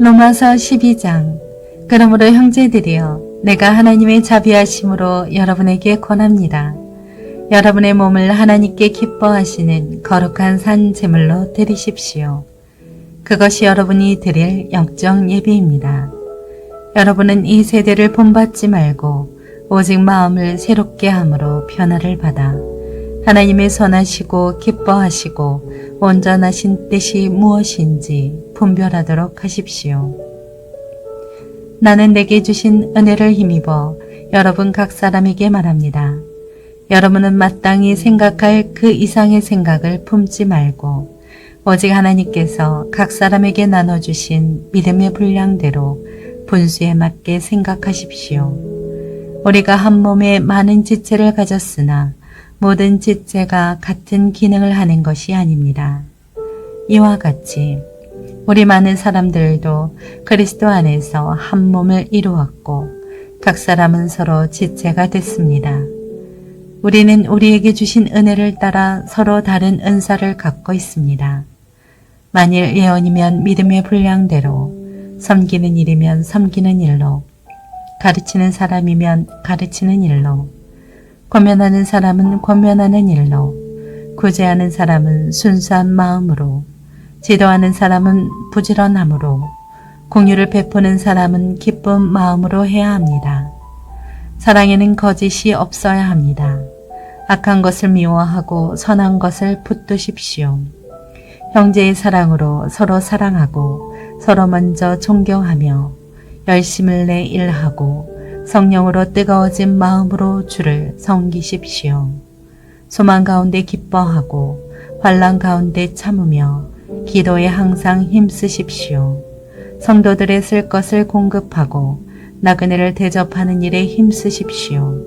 로마서 12장 그러므로 형제들이여 내가 하나님의 자비하심으로 여러분에게 권합니다. 여러분의 몸을 하나님께 기뻐하시는 거룩한 산 제물로 드리십시오. 그것이 여러분이 드릴 영적 예비입니다. 여러분은 이 세대를 본받지 말고 오직 마음을 새롭게 함으로 변화를 받아 하나님의 선하시고 기뻐하시고 온전하신 뜻이 무엇인지 분별하도록 하십시오. 나는 내게 주신 은혜를 힘입어 여러분 각 사람에게 말합니다. 여러분은 마땅히 생각할 그 이상의 생각을 품지 말고 오직 하나님께서 각 사람에게 나눠주신 믿음의 분량대로 분수에 맞게 생각하십시오. 우리가 한 몸에 많은 지체를 가졌으나 모든 지체가 같은 기능을 하는 것이 아닙니다. 이와 같이 우리 많은 사람들도 그리스도 안에서 한 몸을 이루었고 각 사람은 서로 지체가 됐습니다. 우리는 우리에게 주신 은혜를 따라 서로 다른 은사를 갖고 있습니다. 만일 예언이면 믿음의 분량대로, 섬기는 일이면 섬기는 일로, 가르치는 사람이면 가르치는 일로, 권면하는 사람은 권면하는 일로, 구제하는 사람은 순수한 마음으로, 지도하는 사람은 부지런함으로, 공유를 베푸는 사람은 기쁜 마음으로 해야 합니다. 사랑에는 거짓이 없어야 합니다. 악한 것을 미워하고 선한 것을 붙드십시오. 형제의 사랑으로 서로 사랑하고 서로 먼저 존경하며 열심을 내 일하고 성령으로 뜨거워진 마음으로 주를 섬기십시오. 소망 가운데 기뻐하고 환란 가운데 참으며 기도에 항상 힘쓰십시오. 성도들의 쓸 것을 공급하고 나그네를 대접하는 일에 힘쓰십시오.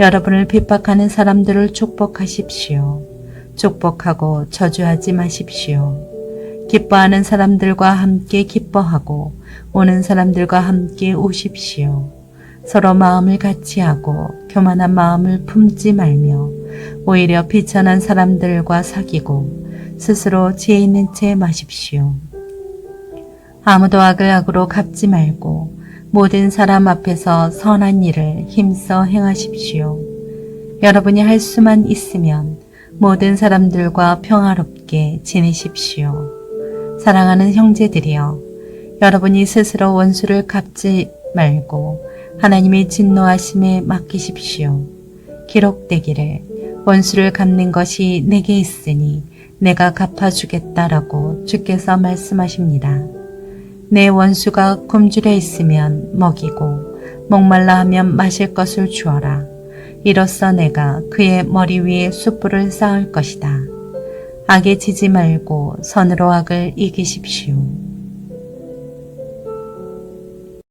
여러분을 핍박하는 사람들을 축복하십시오. 축복하고 저주하지 마십시오. 기뻐하는 사람들과 함께 기뻐하고 오는 사람들과 함께 오십시오. 서로 마음을 같이 하고 교만한 마음을 품지 말며 오히려 비천한 사람들과 사귀고 스스로 지혜 있는 채 마십시오. 아무도 악을 악으로 갚지 말고 모든 사람 앞에서 선한 일을 힘써 행하십시오. 여러분이 할 수만 있으면 모든 사람들과 평화롭게 지내십시오. 사랑하는 형제들이여, 여러분이 스스로 원수를 갚지 말고 하나님의 진노하심에 맡기십시오. 기록되기를 원수를 갚는 것이 내게 있으니 내가 갚아주겠다라고 주께서 말씀하십니다. 내 원수가 굶주려 있으면 먹이고 목말라 하면 마실 것을 주어라. 이로써 내가 그의 머리 위에 숯불을 쌓을 것이다. 악에 지지 말고 선으로 악을 이기십시오.